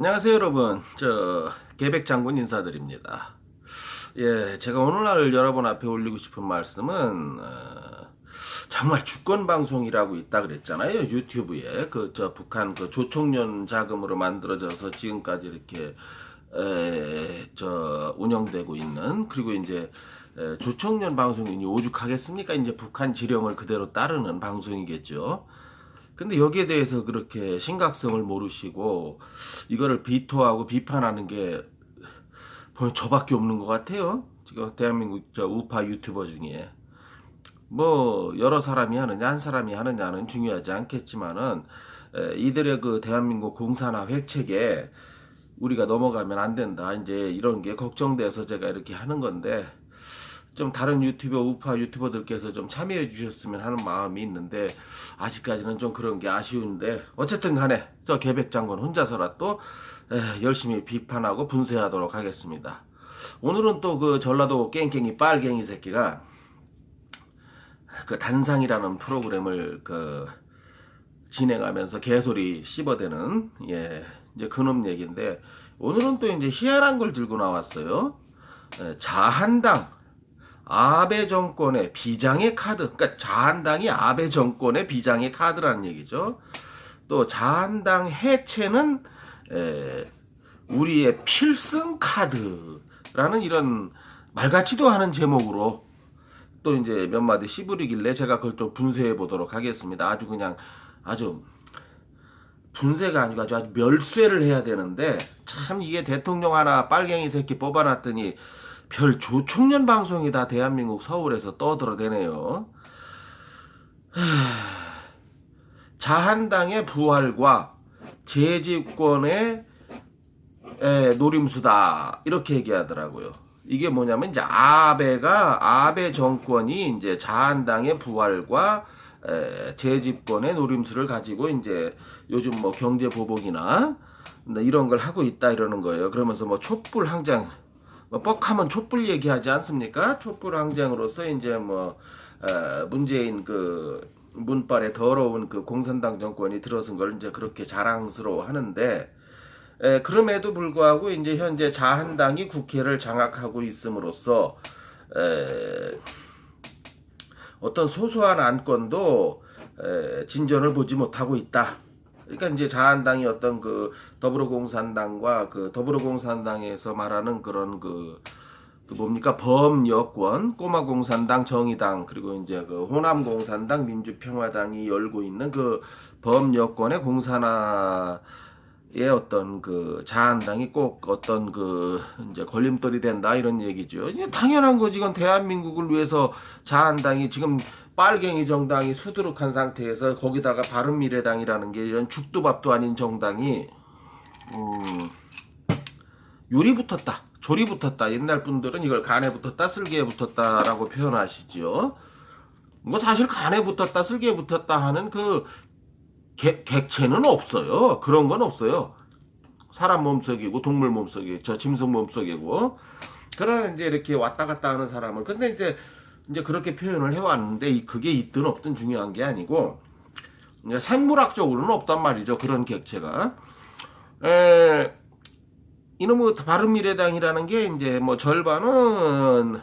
안녕하세요 여러분. 저 계백 장군 인사드립니다. 예 제가 오늘날 여러분 앞에 올리고 싶은 말씀은 어, 정말 주권 방송이라고 있다 그랬잖아요 유튜브에. 그 저 북한 그 조총련 자금으로 만들어져서 지금까지 이렇게 에, 저 운영되고 있는 그리고 이제 에, 조총련 방송이 오죽하겠습니까? 이제 북한 지령을 그대로 따르는 방송이겠죠 근데 여기에 대해서 그렇게 심각성을 모르시고 이거를 비토하고 비판하는 게 보면 저밖에 없는 것 같아요. 지금 대한민국 저 우파 유튜버 중에 뭐 여러 사람이 하느냐 한 사람이 하느냐는 중요하지 않겠지만은 에, 이들의 그 대한민국 공산화 획책에 우리가 넘어가면 안 된다. 이제 이런 게 걱정돼서 제가 이렇게 하는 건데 좀 다른 유튜버 우파 유튜버들께서 좀 참여해 주셨으면 하는 마음이 있는데 아직까지는 좀 그런 게 아쉬운데 어쨌든 간에 저 계백 장군 혼자서라도 에, 열심히 비판하고 분쇄하도록 하겠습니다. 오늘은 또 그 전라도 깽깽이 빨갱이 새끼가 그 단상이라는 프로그램을 그 진행하면서 개소리 씹어대는 예 이제 그놈 얘기인데 오늘은 또 이제 희한한 걸 들고 나왔어요. 에, 자한당 아베 정권의 비장의 카드, 그러니까 자한당이 아베 정권의 비장의 카드라는 얘기죠. 또 자한당 해체는 에, 우리의 필승 카드라는 이런 말 같지도 않은 제목으로 또 이제 몇 마디 씹으리길래 제가 그걸 좀 분쇄해 보도록 하겠습니다. 아주 그냥 아주 분쇄가 아니고 아주, 아주 멸쇄를 해야 되는데 참 이게 대통령 하나 빨갱이 새끼 뽑아놨더니 별 조총련 방송이다 대한민국 서울에서 떠들어대네요. 하... 자한당의 부활과 재집권의 에, 노림수다 이렇게 얘기하더라고요. 이게 뭐냐면 이제 아베가 아베 정권이 이제 자한당의 부활과 에, 재집권의 노림수를 가지고 이제 요즘 뭐 경제 보복이나 이런 걸 하고 있다 이러는 거예요. 그러면서 뭐 촛불 항쟁 뭐 뻑하면 촛불 얘기하지 않습니까? 촛불 항쟁으로서 이제 뭐 어, 문재인 그 문빨에 더러운 그 공산당 정권이 들어선 걸 이제 그렇게 자랑스러워 하는데 에, 그럼에도 불구하고 이제 현재 자한당이 국회를 장악하고 있음으로써 에, 어떤 소소한 안건도 에, 진전을 보지 못하고 있다. 그러니까 이제 자한당이 어떤 그 더불어공산당과 그 더불어공산당에서 말하는 그런 그, 그 뭡니까? 범여권 꼬마공산당 정의당 그리고 이제 그 호남공산당 민주평화당이 열고 있는 그 범여권의 공산화 의 어떤 그 자한당이 꼭 어떤 그 이제 걸림돌이 된다 이런 얘기죠. 당연한 거지 이건 대한민국을 위해서 자한당이 지금 빨갱이 정당이 수두룩한 상태에서 거기다가 바른미래당이라는 게 이런 죽도 밥도 아닌 정당이 음, 유리 붙었다, 조리 붙었다. 옛날 분들은 이걸 간에 붙었다, 쓸개에 붙었다라고 표현하시죠. 뭐 사실 간에 붙었다, 쓸개에 붙었다 하는 그 객, 객체는 없어요. 그런 건 없어요. 사람 몸속이고 동물 몸속이 저 짐승 몸속이고 그러나 이제 이렇게 왔다 갔다 하는 사람을 근데 이제 이제 그렇게 표현을 해왔는데 이 그게 있든 없든 중요한 게 아니고 생물학적으로는 없단 말이죠 그런 객체가 에, 이놈의 바른미래당이라는 게 이제 뭐 절반은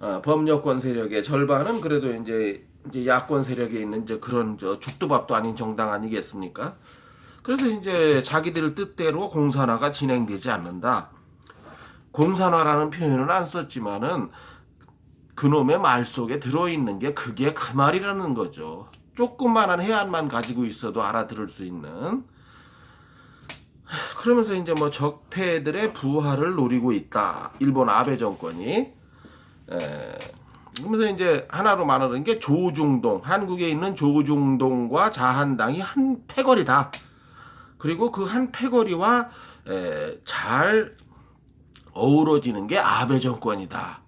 어, 법여권 세력의 절반은 그래도 이제 이제 야권 세력에 있는 이제 그런 저 죽도밥도 아닌 정당 아니겠습니까? 그래서 이제 자기들 뜻대로 공산화가 진행되지 않는다. 공산화라는 표현은 안 썼지만은 그놈의 말 속에 들어있는 게 그게 그 말이라는 거죠. 조그만한 해안만 가지고 있어도 알아들을 수 있는. 그러면서 이제 뭐 적폐들의 부활을 노리고 있다. 일본 아베 정권이. 에, 그러면서 이제 하나로 말하는 게 조중동, 한국에 있는 조중동과 자한당이 한 패거리다. 그리고 그 한 패거리와 에, 잘 어우러지는 게 아베 정권이다.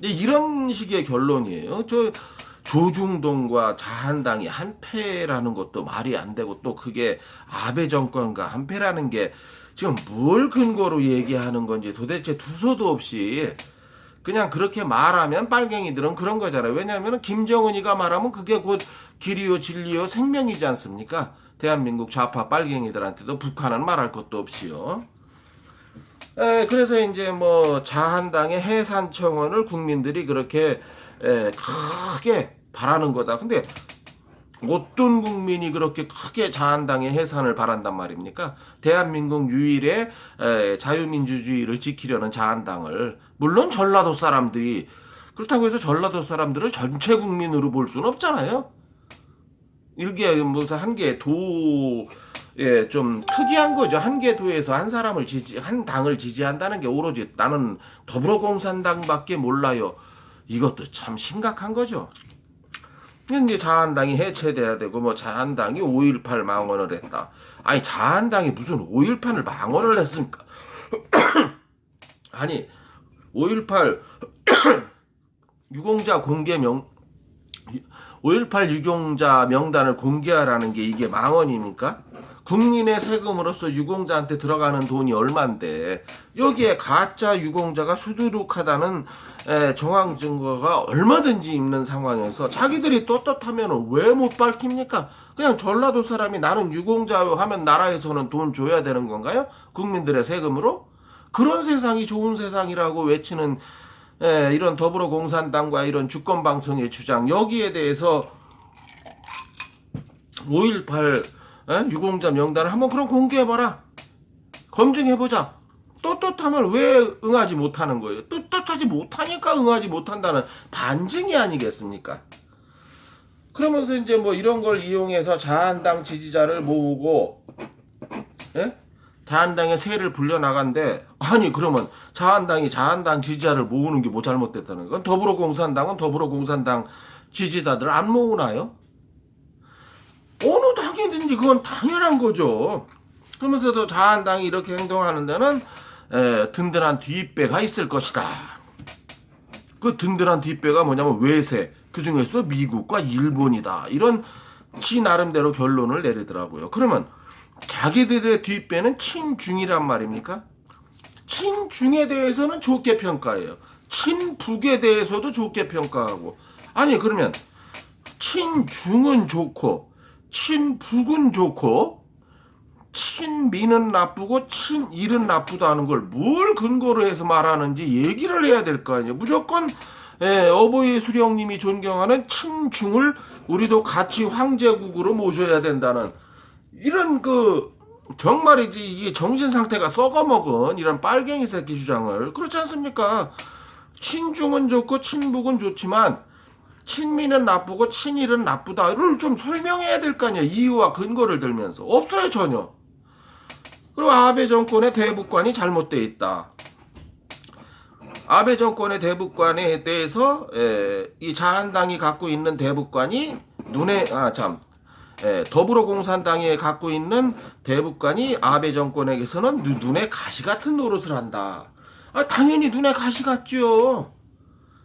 이런 식의 결론이에요. 저 조중동과 자한당이 한패라는 것도 말이 안 되고 또 그게 아베 정권과 한패라는 게 지금 뭘 근거로 얘기하는 건지 도대체 두서도 없이 그냥 그렇게 말하면 빨갱이들은 그런 거잖아요. 왜냐하면 김정은이가 말하면 그게 곧 길이요 진리요 생명이지 않습니까? 대한민국 좌파 빨갱이들한테도 북한은 말할 것도 없이요. 에, 그래서 이제 뭐 자한당의 해산 청원을 국민들이 그렇게 에, 크게 바라는 거다. 근데 어떤 국민이 그렇게 크게 자한당의 해산을 바란단 말입니까? 대한민국 유일의 에, 자유민주주의를 지키려는 자한당을 물론 전라도 사람들이 그렇다고 해서 전라도 사람들을 전체 국민으로 볼 수는 없잖아요. 일개 무슨 한 개 도에 좀 특이한 거죠. 한 개 도에서 한 사람을 지지 한 당을 지지한다는 게 오로지 나는 더불어공산당밖에 몰라요. 이것도 참 심각한 거죠. 이제 자한당이 해체돼야 되고 뭐 자한당이 5.18 망언을 했다. 아니 자한당이 무슨 5.18을 망언을 했습니까? 아니 5.18 유공자 공개 명 5.18 유공자 명단을 공개하라는 게 이게 망언입니까? 국민의 세금으로서 유공자한테 들어가는 돈이 얼만데 여기에 가짜 유공자가 수두룩하다는 에, 정황 증거가 얼마든지 있는 상황에서 자기들이 떳떳하면 왜 못 밝힙니까? 그냥 전라도 사람이 나는 유공자요 하면 나라에서는 돈 줘야 되는 건가요? 국민들의 세금으로? 그런 세상이 좋은 세상이라고 외치는 에, 이런 더불어공산당과 이런 주권방송의 주장 여기에 대해서 5.18 에? 유공자 명단을 한번 그럼 공개해봐라 검증해보자 떳떳하면 왜 응하지 못하는 거예요 떳떳하지 못하니까 응하지 못한다는 반증이 아니겠습니까 그러면서 이제 뭐 이런 걸 이용해서 자한당 지지자를 모으고 예? 자한당의 세를 불려나간데 아니 그러면 자한당이 자한당 지지자를 모으는 게 뭐 잘못됐다는 건 더불어공산당은 더불어공산당 지지자들 안 모으나요? 어느 당이든지 그건 당연한 거죠. 그러면서도 자한당이 이렇게 행동하는 데는 에, 든든한 뒷배가 있을 것이다. 그 든든한 뒷배가 뭐냐면 외세, 그 중에서도 미국과 일본이다. 이런 지 나름대로 결론을 내리더라고요. 그러면 자기들의 뒷배는 친중이란 말입니까? 친중에 대해서는 좋게 평가해요. 친북에 대해서도 좋게 평가하고. 아니, 그러면 친중은 좋고, 친북은 좋고, 친미는 나쁘고, 친일은 나쁘다는 걸 뭘 근거로 해서 말하는지 얘기를 해야 될 거 아니에요. 무조건 예, 어버이 수령님이 존경하는 친중을 우리도 같이 황제국으로 모셔야 된다는 이런 그 정말이지 이게 정신 상태가 썩어먹은 이런 빨갱이 새끼 주장을 그렇지 않습니까? 친중은 좋고 친북은 좋지만 친미는 나쁘고 친일은 나쁘다를 좀 설명해야 될 거 아니야 이유와 근거를 들면서 없어요 전혀. 그리고 아베 정권의 대북관이 잘못돼 있다. 아베 정권의 대북관에 대해서 에, 이 자한당이 갖고 있는 대북관이 눈에 아참 예, 더불어공산당이 갖고 있는 대북관이 아베 정권에게서는 누- 눈에 가시 같은 노릇을 한다. 아, 당연히 눈에 가시 같죠.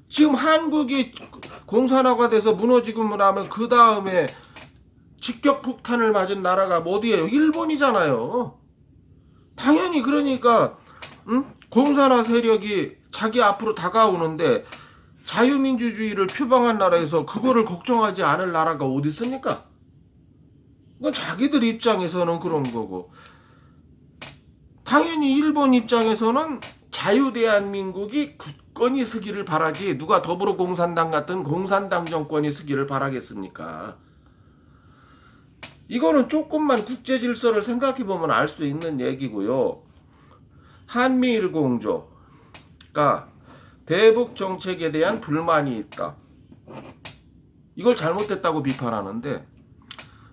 지금 한국이 공산화가 돼서 무너지고 나면 그 다음에 직격 폭탄을 맞은 나라가 뭐 어디예요? 일본이잖아요. 당연히 그러니까 응? 공산화 세력이 자기 앞으로 다가오는데 자유민주주의를 표방한 나라에서 그거를 걱정하지 않을 나라가 어디 있습니까? 그건 자기들 입장에서는 그런 거고 당연히 일본 입장에서는 자유 대한민국이 굳건히 서기를 바라지 누가 더불어공산당 같은 공산당 정권이 서기를 바라겠습니까? 이거는 조금만 국제 질서를 생각해 보면 알 수 있는 얘기고요. 한미일 공조가 대북 정책에 대한 불만이 있다. 이걸 잘못됐다고 비판하는데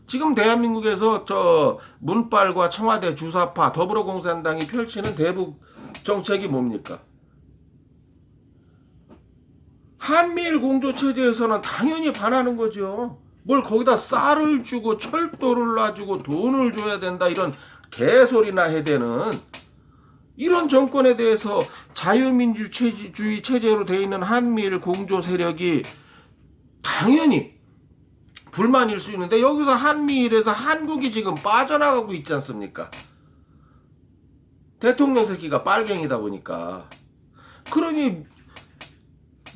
지금 대한민국에서 저 문빨과 청와대 주사파 더불어공산당이 펼치는 대북 정책이 뭡니까? 한미일 공조 체제에서는 당연히 반하는 거죠. 뭘 거기다 쌀을 주고 철도를 놔주고 돈을 줘야 된다 이런 개소리나 해대는 이런 정권에 대해서 자유민주주의 체제로 돼 있는 한미일 공조 세력이 당연히 불만일 수 있는데 여기서 한미일에서 한국이 지금 빠져나가고 있지 않습니까? 대통령 새끼가 빨갱이다 보니까 그러니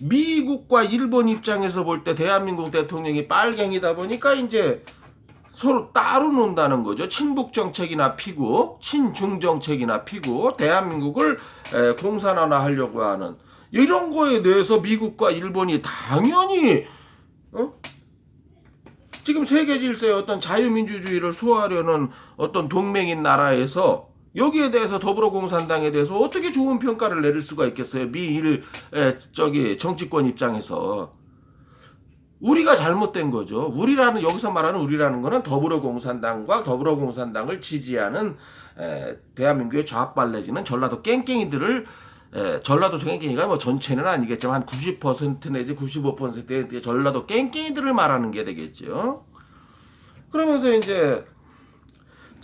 미국과 일본 입장에서 볼 때 대한민국 대통령이 빨갱이다 보니까 이제 서로 따로 논다는 거죠. 친북 정책이나 피고 친중 정책이나 피고 대한민국을 에, 공산화나 하려고 하는 이런 거에 대해서 미국과 일본이 당연히 어? 지금 세계 질서의 어떤 자유민주주의를 수호하려는 어떤 동맹인 나라에서 여기에 대해서 더불어공산당에 대해서 어떻게 좋은 평가를 내릴 수가 있겠어요? 미일 에, 저기 정치권 입장에서 우리가 잘못된 거죠. 우리라는 여기서 말하는 우리라는 거는 더불어공산당과 더불어공산당을 지지하는 에, 대한민국의 좌빨래지는 전라도 깽깽이들을 에, 전라도 깽깽이가 뭐 전체는 아니겠지만 한 90% 내지 95%의 전라도 깽깽이들을 말하는 게 되겠죠. 그러면서 이제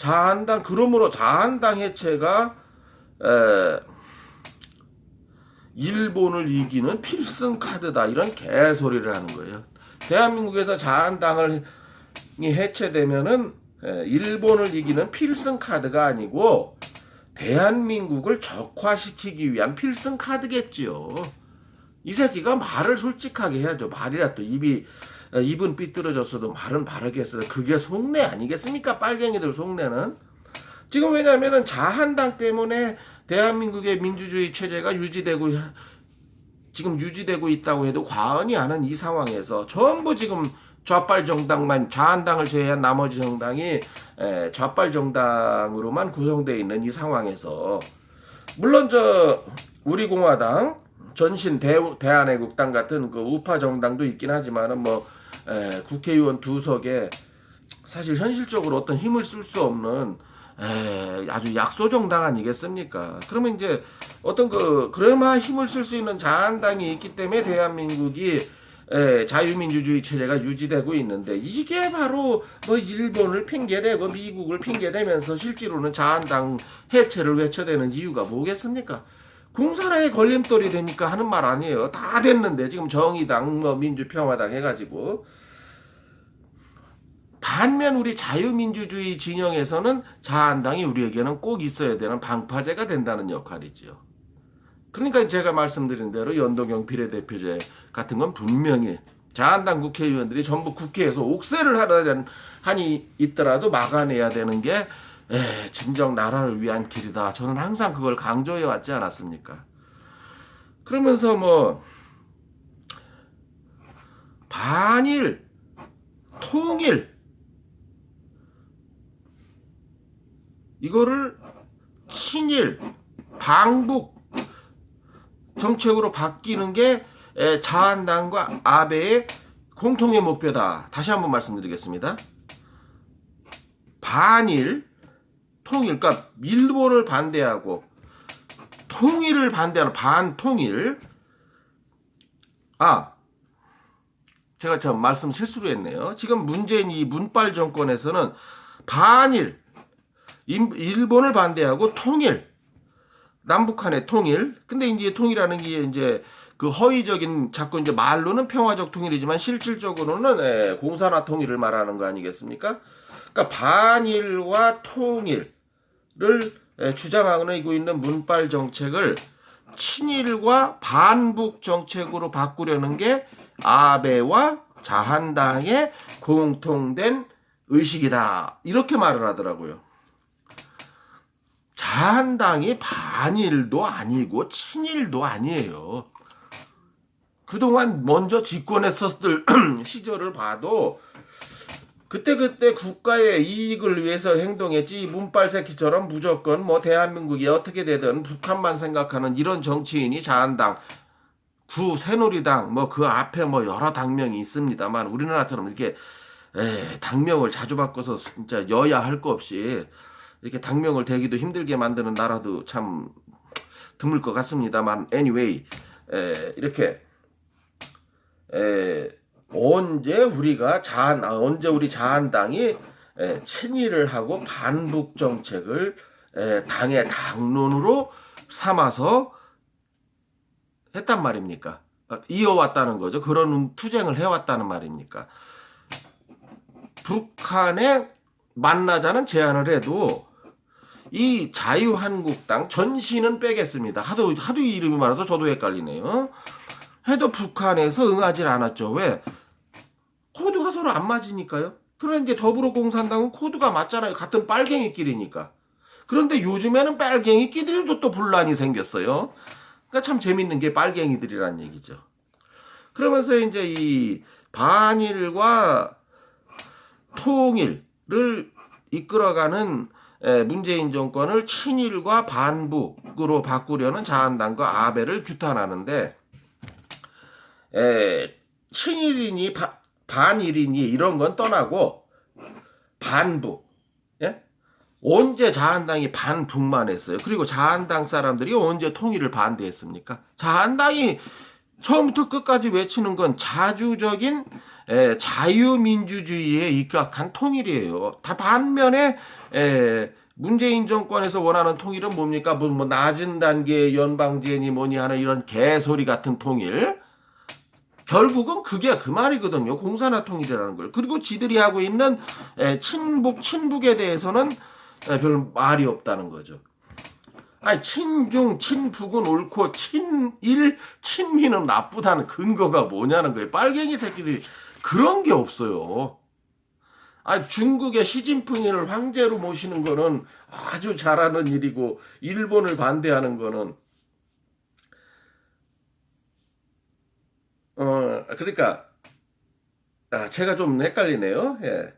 자한당 그러므로 자한당 해체가 에, 일본을 이기는 필승 카드다 이런 개소리를 하는 거예요. 대한민국에서 자한당을 이 해체되면은 에, 일본을 이기는 필승 카드가 아니고 대한민국을 적화시키기 위한 필승 카드겠지요. 이 새끼가 말을 솔직하게 해야죠. 말이라 또 입이 에, 입은 삐뚤어졌어도 말은 바르게 했어요. 그게 속내 아니겠습니까? 빨갱이들 속내는. 지금 왜냐면은 자한당 때문에 대한민국의 민주주의 체제가 유지되고 지금 유지되고 있다고 해도 과언이 아닌 이 상황에서 전부 지금 좌빨 정당만 자한당을 제외한 나머지 정당이 에, 좌빨 정당으로만 구성되어 있는 이 상황에서 물론 저 우리 공화당 전신 대, 대한애국당 같은 그 우파 정당도 있긴 하지만은 뭐 에, 국회의원 두 석에 사실 현실적으로 어떤 힘을 쓸 수 없는 에, 아주 약소 정당 아니겠습니까? 그러면 이제 어떤 그 그래마 힘을 쓸 수 있는 자한당이 있기 때문에 대한민국이 에, 자유민주주의 체제가 유지되고 있는데 이게 바로 뭐 일본을 핑계대고 미국을 핑계대면서 실제로는 자한당 해체를 외쳐대는 이유가 뭐겠습니까? 공산화의 걸림돌이 되니까 하는 말 아니에요. 다 됐는데 지금 정의당, 뭐 민주평화당 해가지고 반면 우리 자유민주주의 진영에서는 자한당이 우리에게는 꼭 있어야 되는 방파제가 된다는 역할이지요. 그러니까 제가 말씀드린 대로 연동형 비례대표제 같은 건 분명히 자한당 국회의원들이 전부 국회에서 옥세를 하려는 한이 있더라도 막아내야 되는 게 에, 진정 나라를 위한 길이다. 저는 항상 그걸 강조해 왔지 않았습니까? 그러면서 뭐 반일 통일 이거를 친일 방북 정책으로 바뀌는 게 에, 자한당과 아베의 공통의 목표다. 다시 한번 말씀드리겠습니다. 반일 통일, 그러니까 일본을 반대하고 통일을 반대하는 반통일. 아, 제가 참 말씀 실수로 했네요. 지금 문재인 이 문빨 정권에서는 반일, 임- 일본을 반대하고 통일, 남북한의 통일. 근데 이제 통일하는 게 이제 그 허위적인 자꾸 이제 말로는 평화적 통일이지만 실질적으로는 예, 공산화 통일을 말하는 거 아니겠습니까? 그러니까 반일과 통일 을 예, 주장하고 있는 문빨 정책을 친일과 반북 정책으로 바꾸려는 게 아베와 자한당의 공통된 의식이다. 이렇게 말을 하더라고요. 자한당이 반일도 아니고 친일도 아니에요. 그동안 먼저 집권했었을 시절을 봐도 그때그때 국가의 이익을 위해서 행동했지 문빨 새끼처럼 무조건 뭐 대한민국이 어떻게 되든 북한만 생각하는 이런 정치인이 자한당 구 새누리당 뭐 그 앞에 뭐 여러 당명이 있습니다만 우리나라처럼 이렇게 에, 당명을 자주 바꿔서 진짜 여야 할 거 없이 이렇게 당명을 대기도 힘들게 만드는 나라도 참 드물 것 같습니다만 anyway 에, 이렇게 에, 언제 우리가 자한 아, 언제 우리 자한당이 에, 친일을 하고 반북 정책을 에, 당의 당론으로 삼아서 했단 말입니까? 아, 이어왔다는 거죠. 그런 투쟁을 해왔다는 말입니까? 북한에 만나자는 제안을 해도 이 자유한국당 전신은 빼겠습니다. 하도 하도 이름이 많아서 저도 헷갈리네요. 해도 북한에서 응하지 않았죠. 왜? 서로 안 맞으니까요. 그런데 더불어공산당은 코드가 맞잖아요. 같은 빨갱이끼리니까. 그런데 요즘에는 빨갱이끼리도 또 분란이 생겼어요. 그러니까 참 재밌는 게 빨갱이들이란 얘기죠. 그러면서 이제 이 반일과 통일을 이끌어가는 에, 문재인 정권을 친일과 반북으로 바꾸려는 자한당과 아베를 규탄하는데 에, 친일이니 바- 반일이니 이런 건 떠나고 반북 예? 언제 자한당이 반북만 했어요? 그리고 자한당 사람들이 언제 통일을 반대했습니까? 자한당이 처음부터 끝까지 외치는 건 자주적인 에, 자유민주주의에 입각한 통일이에요. 다 반면에 에, 문재인 정권에서 원하는 통일은 뭡니까? 뭐, 뭐 낮은 단계의 연방제니 뭐니 하는 이런 개소리 같은 통일. 결국은 그게 그 말이거든요. 공산화 통일이라는 걸. 그리고 지들이 하고 있는 에, 친북 친북에 대해서는 에, 별 말이 없다는 거죠. 아니 친중 친북은 옳고 친일 친미는 나쁘다는 근거가 뭐냐는 거예요. 빨갱이 새끼들이 그런 게 없어요. 아 중국의 시진핑을 황제로 모시는 거는 아주 잘하는 일이고 일본을 반대하는 거는 어 그러니까 아 제가 좀 헷갈리네요. 예.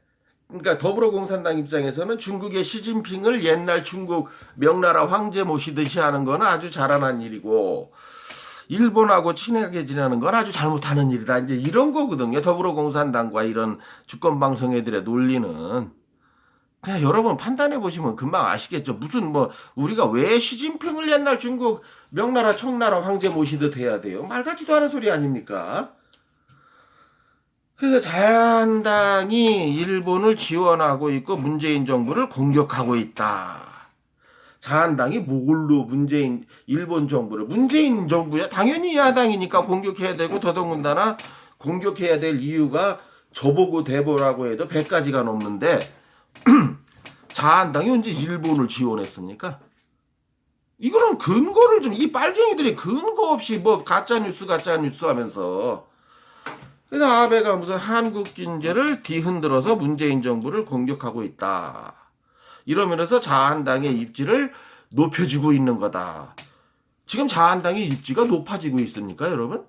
그러니까 더불어공산당 입장에서는 중국의 시진핑을 옛날 중국 명나라 황제 모시듯이 하는 거는 아주 잘하는 일이고 일본하고 친하게 지내는 건 아주 잘못하는 일이다. 이제 이런 거거든요. 더불어공산당과 이런 주권 방송 애들의 논리는 그냥 여러분 판단해 보시면 금방 아시겠죠. 무슨 뭐 우리가 왜 시진핑을 옛날 중국 명나라 청나라 황제 모시듯 해야 돼요? 말 같지도 않은 소리 아닙니까? 그래서 자한당이 일본을 지원하고 있고 문재인 정부를 공격하고 있다. 자한당이 뭘로 문재인 일본 정부를 문재인 정부야 당연히 야당이니까 공격해야 되고 더더군다나 공격해야 될 이유가 저보고 대보라고 해도 100가지가 넘는데 자한당이 언제 일본을 지원했습니까? 이거는 근거를 좀 이 빨갱이들이 근거 없이 뭐 가짜 뉴스 가짜 뉴스 하면서 그래서 아베가 무슨 한국 경제를 뒤흔들어서 문재인 정부를 공격하고 있다. 이러면서 자한당의 입지를 높여주고 있는 거다. 지금 자한당의 입지가 높아지고 있습니까, 여러분?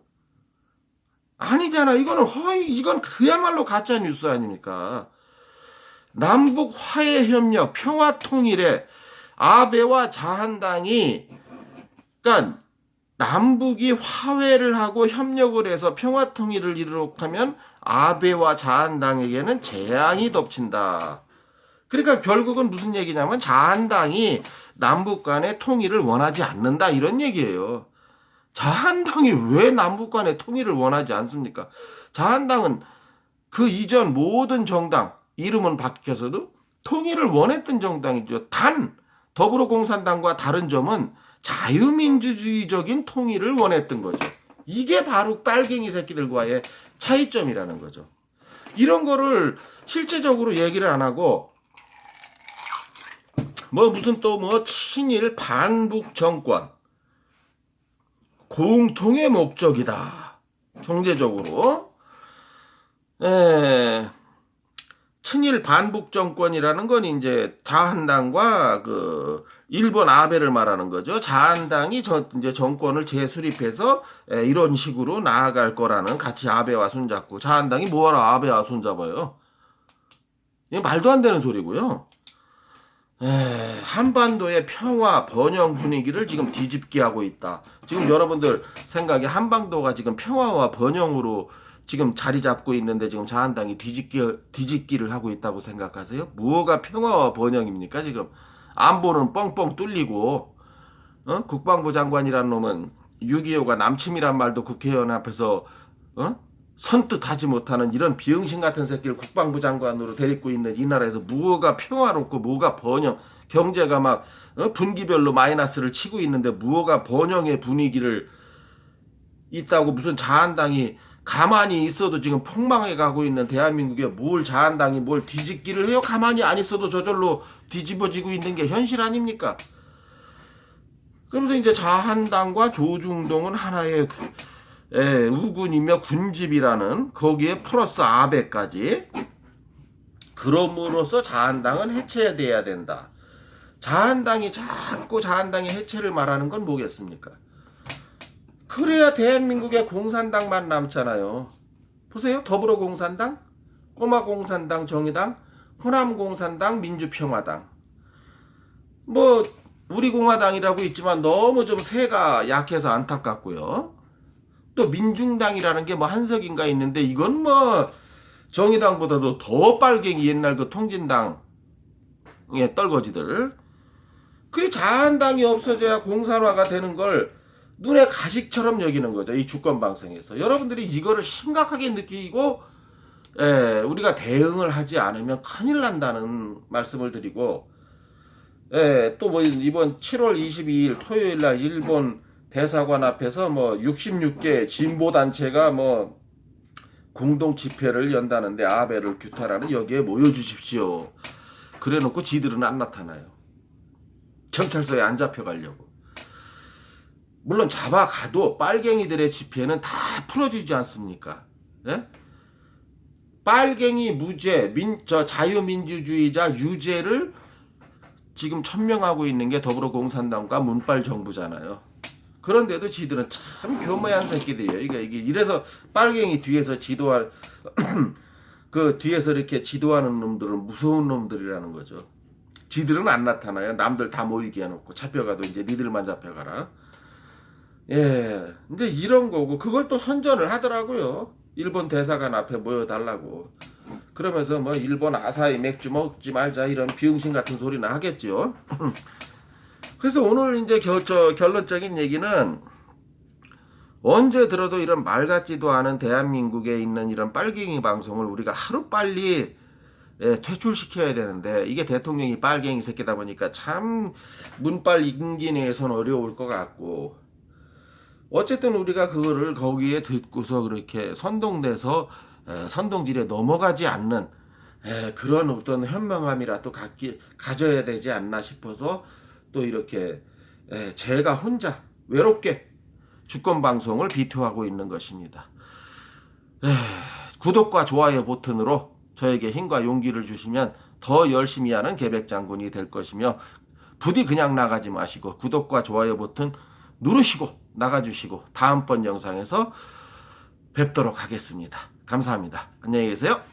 아니잖아. 이거는 허위, 이건 그야말로 가짜 뉴스 아닙니까? 남북 화해 협력, 평화 통일에 아베와 자한당이 그러니까 남북이 화해를 하고 협력을 해서 평화 통일을 이루려면 아베와 자한당에게는 재앙이 덮친다. 그러니까 결국은 무슨 얘기냐면 자한당이 남북 간의 통일을 원하지 않는다 이런 얘기예요. 자한당이 왜 남북 간의 통일을 원하지 않습니까? 자한당은 그 이전 모든 정당 이름은 바뀌어서도 통일을 원했던 정당이죠. 단 더불어공산당과 다른 점은 자유민주주의적인 통일을 원했던 거죠. 이게 바로 빨갱이 새끼들과의 차이점이라는 거죠. 이런 거를 실제적으로 얘기를 안 하고 뭐 무슨 또 뭐 친일 반북 정권 공통의 목적이다. 경제적으로. 에, 친일 반북 정권이라는 건 이제 자한당과 그 일본 아베를 말하는 거죠. 자한당이 저 이제 정권을 재수립해서 에, 이런 식으로 나아갈 거라는 같이 아베와 손잡고 자한당이 뭐하러 아베와 손잡아요? 이게 말도 안 되는 소리고요. 에, 한반도의 평화 번영 분위기를 지금 뒤집게 하고 있다. 지금 여러분들 생각에 한반도가 지금 평화와 번영으로 지금 자리 잡고 있는데 지금 자한당이 뒤집기, 뒤집기를 하고 있다고 생각하세요? 무엇가 평화와 번영입니까? 지금 안보는 뻥뻥 뚫리고 어? 국방부 장관이란 놈은 6.25가 남침이란 말도 국회의원 앞에서 어? 선뜻 하지 못하는 이런 비응신 같은 새끼를 국방부 장관으로 데리고 있는 이 나라에서 무엇가 평화롭고 뭐가 번영 경제가 막 어? 분기별로 마이너스를 치고 있는데 무엇가 번영의 분위기를 있다고 무슨 자한당이 가만히 있어도 지금 폭망해 가고 있는 대한민국에 뭘 자한당이 뭘 뒤집기를 해요? 가만히 안 있어도 저절로 뒤집어지고 있는 게 현실 아닙니까? 그러면서 이제 자한당과 조중동은 하나의 그, 예, 우군이며 군집이라는 거기에 플러스 아베까지 그럼으로써 자한당은 해체돼야 된다. 자한당이 자꾸 자한당의 해체를 말하는 건 뭐겠습니까? 그래야 대한민국에 공산당만 남잖아요. 보세요. 더불어공산당, 꼬마공산당, 정의당, 호남공산당, 민주평화당. 뭐 우리 공화당이라고 있지만 너무 좀 세가 약해서 안타깝고요. 또 민중당이라는 게 뭐 한석인가 있는데 이건 뭐 정의당보다도 더 빨갱이 옛날 그 통진당의 떨거지들. 그 자한당이 없어져야 공산화가 되는 걸 눈에 가식처럼 여기는 거죠. 이 주권 방송에서. 여러분들이 이거를 심각하게 느끼고 예, 우리가 대응을 하지 않으면 큰일 난다는 말씀을 드리고 예, 또 뭐 이번 7월 22일 토요일 날 일본 대사관 앞에서 뭐 66개 진보 단체가 뭐 공동 집회를 연다는데 아베를 규탄하는 여기에 모여 주십시오. 그래 놓고 지들은 안 나타나요. 경찰서에 안 잡혀가려고. 물론 잡아가도 빨갱이들의 집회는 다 풀어주지 않습니까? 예? 빨갱이 무죄, 민, 저 자유민주주의자 유죄를 지금 천명하고 있는 게 더불어공산당과 문빨 정부잖아요. 그런데도 지들은 참 교모한 새끼들이에요. 이게 이게 이래서 빨갱이 뒤에서 지도할 그 뒤에서 이렇게 지도하는 놈들은 무서운 놈들이라는 거죠. 지들은 안 나타나요. 남들 다 모이게 해놓고 잡혀가도 이제 니들만 잡혀가라. 예, 이제 이런 거고 그걸 또 선전을 하더라고요. 일본 대사관 앞에 모여달라고. 그러면서 뭐 일본 아사히 맥주 먹지 말자 이런 비응신 같은 소리나 하겠죠. 그래서 오늘 이제 결, 저, 결론적인 얘기는 언제 들어도 이런 말 같지도 않은 대한민국에 있는 이런 빨갱이 방송을 우리가 하루 빨리 예, 퇴출시켜야 되는데 이게 대통령이 빨갱이 새끼다 보니까 참 문빨 인기 내에선 어려울 것 같고 어쨌든 우리가 그거를 거기에 듣고서 그렇게 선동돼서 에, 선동질에 넘어가지 않는 에, 그런 어떤 현명함이라도 갖기 가져야 되지 않나 싶어서 또 이렇게 에, 제가 혼자 외롭게 주권 방송을 비토하고 있는 것입니다. 에, 구독과 좋아요 버튼으로 저에게 힘과 용기를 주시면 더 열심히 하는 계백 장군이 될 것이며 부디 그냥 나가지 마시고 구독과 좋아요 버튼 누르시고 나가주시고 다음번 영상에서 뵙도록 하겠습니다. 감사합니다. 안녕히 계세요.